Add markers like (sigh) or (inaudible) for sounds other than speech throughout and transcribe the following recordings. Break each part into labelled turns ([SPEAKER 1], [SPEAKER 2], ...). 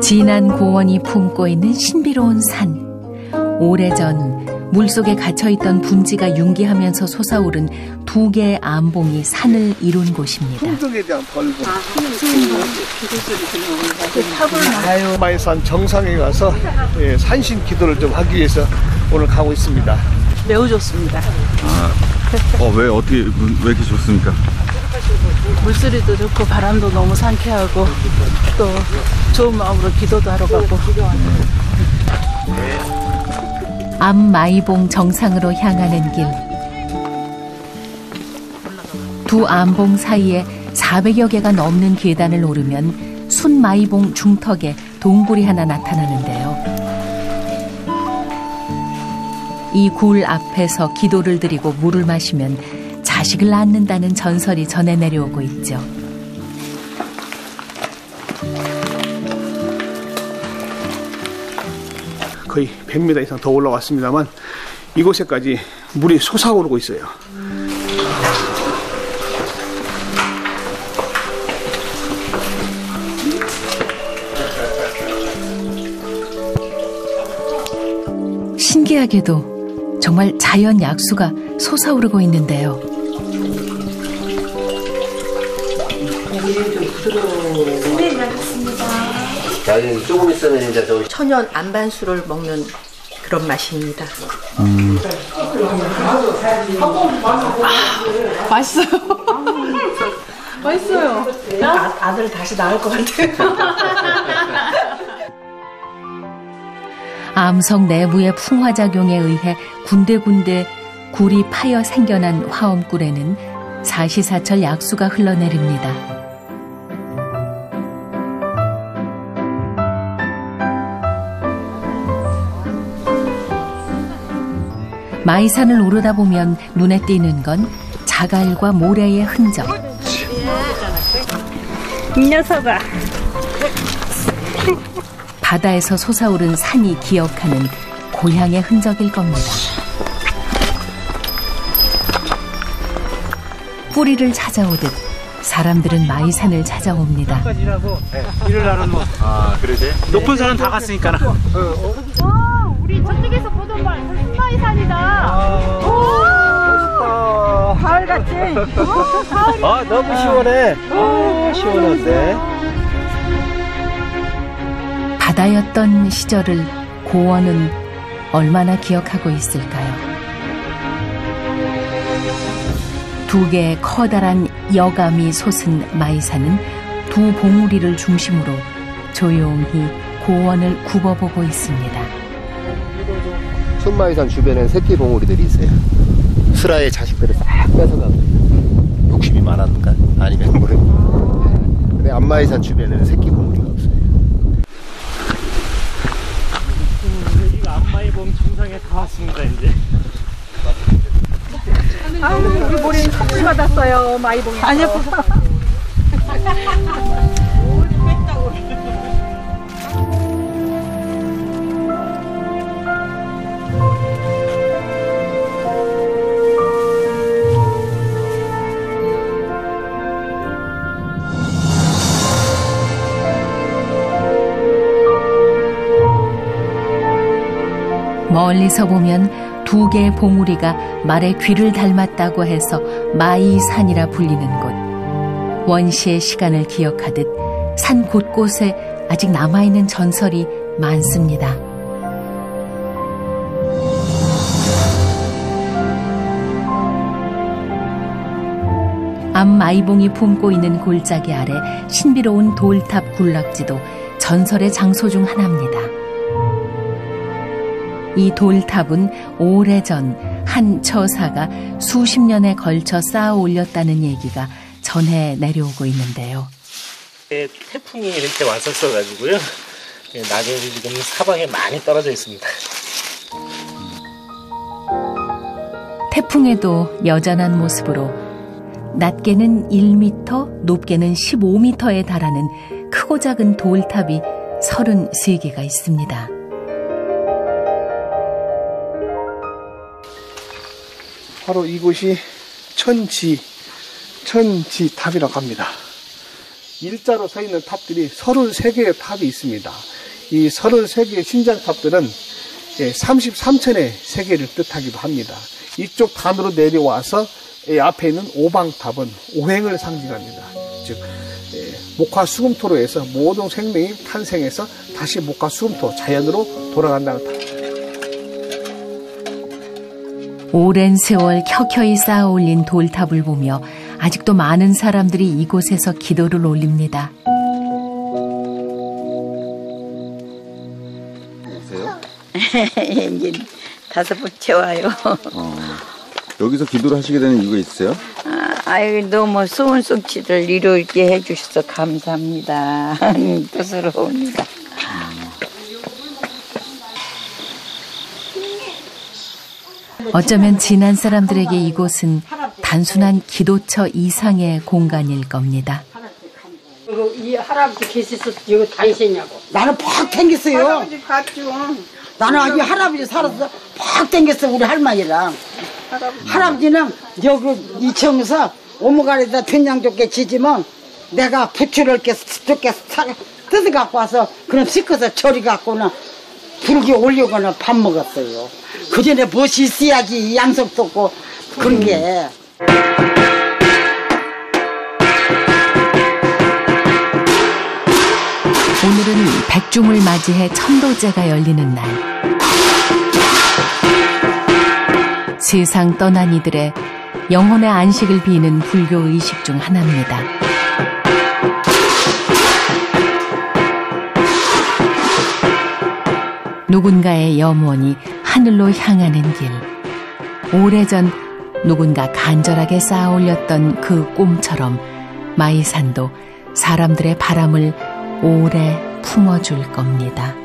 [SPEAKER 1] 진한 고원이 품고 있는 신비로운 산. 오래전 물속에 갇혀있던 분지가 융기하면서 솟아오른 두 개의 암봉이 산을 이룬 곳입니다.
[SPEAKER 2] 풍속에 대한 벌금.
[SPEAKER 3] 아유,
[SPEAKER 2] 마이산 정상에 가서 예, 산신 기도를 좀 하기 위해서 오늘 가고 있습니다.
[SPEAKER 3] 매우 좋습니다.
[SPEAKER 4] 어, 왜 어떻게 왜 이렇게 좋습니까?
[SPEAKER 3] 물소리도 좋고 바람도 너무 상쾌하고 또 좋은 마음으로 기도도 하러 가고
[SPEAKER 1] 암 마이봉 정상으로 향하는 길. 두 암봉 사이에 400여 개가 넘는 계단을 오르면 순 마이봉 중턱에 동굴이 하나 나타나는데요. 이 굴 앞에서 기도를 드리고 물을 마시면 자식을 낳는다는 전설이 전해 내려오고 있죠.
[SPEAKER 2] 거의 100m 이상 더 올라왔습니다만 이곳에까지 물이 솟아오르고 있어요.
[SPEAKER 1] 신기하게도 정말 자연 약수가 솟아오르고 있는데요.
[SPEAKER 5] 자, 조금 있으면 이제 저
[SPEAKER 6] 천연 안반수를 먹는 그런 맛입니다.
[SPEAKER 3] 맛있어요. (laughs) 맛있어요.
[SPEAKER 6] 아, 아들 다시 나을 것 같아요.
[SPEAKER 1] 암석 내부의 풍화작용에 의해 군데군데 굴이 파여 생겨난 화엄굴에는 사시사철 약수가 흘러내립니다. 마이산을 오르다 보면 눈에 띄는 건 자갈과 모래의 흔적.
[SPEAKER 3] 이 녀석아.
[SPEAKER 1] 바다에서 솟아오른 산이 기억하는 고향의 흔적일 겁니다. 뿌리를 찾아오듯 사람들은 마이산을 찾아옵니다.
[SPEAKER 7] 일을 나는 뭐
[SPEAKER 4] 아, 그러세요?
[SPEAKER 7] 높은 산은 다 갔으니까
[SPEAKER 8] 와, 우리 저쪽에서 보던 말 순마이 산이다. 가을 같지?
[SPEAKER 7] 아 너무 시원해 아 시원한데
[SPEAKER 1] 바다였던 시절을 고원은 얼마나 기억하고 있을까요? 두 개의 커다란 여감이 솟은 마이산은 두 봉우리를 중심으로 조용히 고원을 굽어보고 있습니다.
[SPEAKER 5] 순마이산 주변에 새끼 봉우리들이 있어요. 수라의 자식들을 싹 뺏어가고 욕심이 많았는가? 아니면 뭐 근데 안마이산 주변에는 새끼 봉우리가 없어요.
[SPEAKER 7] 여기가 안마이봉 정상에 다 왔습니다 이제
[SPEAKER 8] 아유, 우리 선물 받았어요, 마이봉에서. 아니요,
[SPEAKER 1] 멀리서 보면 두 개의 봉우리가 말의 귀를 닮았다고 해서 마이산이라 불리는 곳. 원시의 시간을 기억하듯 산 곳곳에 아직 남아있는 전설이 많습니다. 암 마이봉이 품고 있는 골짜기 아래 신비로운 돌탑 군락지도 전설의 장소 중 하나입니다. 이 돌탑은 오래전 한 처사가 수십 년에 걸쳐 쌓아 올렸다는 얘기가 전해 내려오고 있는데요.
[SPEAKER 7] 예, 태풍이 이렇게 왔었어 가지고요 예, 낙엽이 지금 사방에 많이 떨어져 있습니다
[SPEAKER 1] 태풍에도 여전한 모습으로 낮게는 1m, 높게는 15m에 달하는 크고 작은 돌탑이 33개가 있습니다.
[SPEAKER 2] 바로 이곳이 천지, 천지 탑이라고 합니다. 일자로 서 있는 탑들이 33개의 탑이 있습니다. 이 33개의 신장탑들은 33천의 세계를 뜻하기도 합니다. 이쪽 단으로 내려와서 이 앞에 있는 오방탑은 오행을 상징합니다. 즉 예, 목화 수금토로에서 모든 생명이 탄생해서 다시 목화 수금토 자연으로 돌아간다는 탑.
[SPEAKER 1] 오랜 세월 켜켜이 쌓아 올린 돌탑을 보며 아직도 많은 사람들이 이곳에서 기도를 올립니다.
[SPEAKER 4] 오세요? (laughs)
[SPEAKER 9] 이제 다섯 번째 와요.
[SPEAKER 4] 어. 여기서 기도를 하시게 되는 이유가 있으세요?
[SPEAKER 9] 아, 아유, 너무 소원 성취를 이루게 해주셔서 감사합니다. (laughs) 뜻스러웁니다.
[SPEAKER 1] 어쩌면 지난 사람들에게 이곳은 단순한 기도처 이상의 공간일 겁니다.
[SPEAKER 10] 이 할아버지 계셔서 여기 다니셨냐고.
[SPEAKER 11] 나는 팍 땡겼어요.
[SPEAKER 10] 할아버지 봤죠.
[SPEAKER 11] 나는 이 할아버지 살아서 팍 땡겼어 우리 할머니랑. 할아버지. 는 여기 이청에서 오모가리다 된장 좋게 지지면 내가 부추를 이렇게 좋게 사, 뜯어 갖고 와서 그럼 씻어서 조리 갖고는 불기 올리거나 밥 먹었어요. 그 전에 무엇이 있어야지 양석도 없고 그런 게.
[SPEAKER 1] 오늘은 백중을 맞이해 천도제가 열리는 날. 세상 떠난 이들의 영혼의 안식을 비는 불교 의식 중 하나입니다. 누군가의 염원이 하늘로 향하는 길. 오래전 누군가 간절하게 쌓아 올렸던 그 꿈처럼 마이산도 사람들의 바람을 오래 품어줄 겁니다.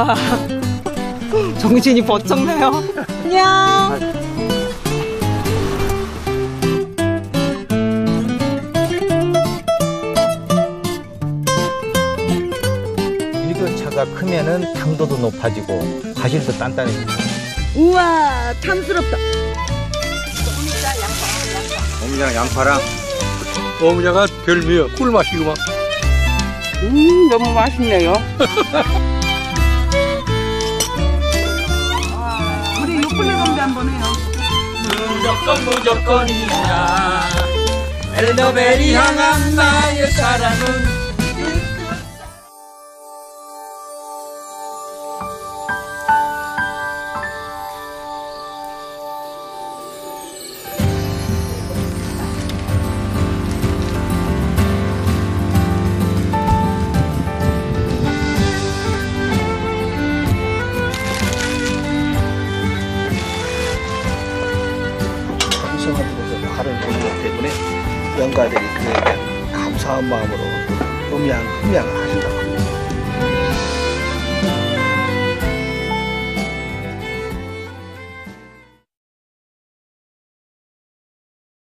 [SPEAKER 12] 와 (laughs) 정신이 번쩍 나요. 안녕.
[SPEAKER 13] 일교차가 크면은 당도도 높아지고 과실도 단단해지고
[SPEAKER 11] 우와 탐스럽다.
[SPEAKER 13] 어머니랑 양파랑?
[SPEAKER 14] 어머니가 별미야 꿀맛이구만
[SPEAKER 10] 음, 너무 맛있네요. (laughs) 한번 해요.
[SPEAKER 15] 무조건 무조건이야 엘더벨이 향한 나의 사랑은
[SPEAKER 2] 방송하면서 발을 보이기 때문에 영가들이 그에 대한 감사한 마음으로 음양, 흠양을 하신다고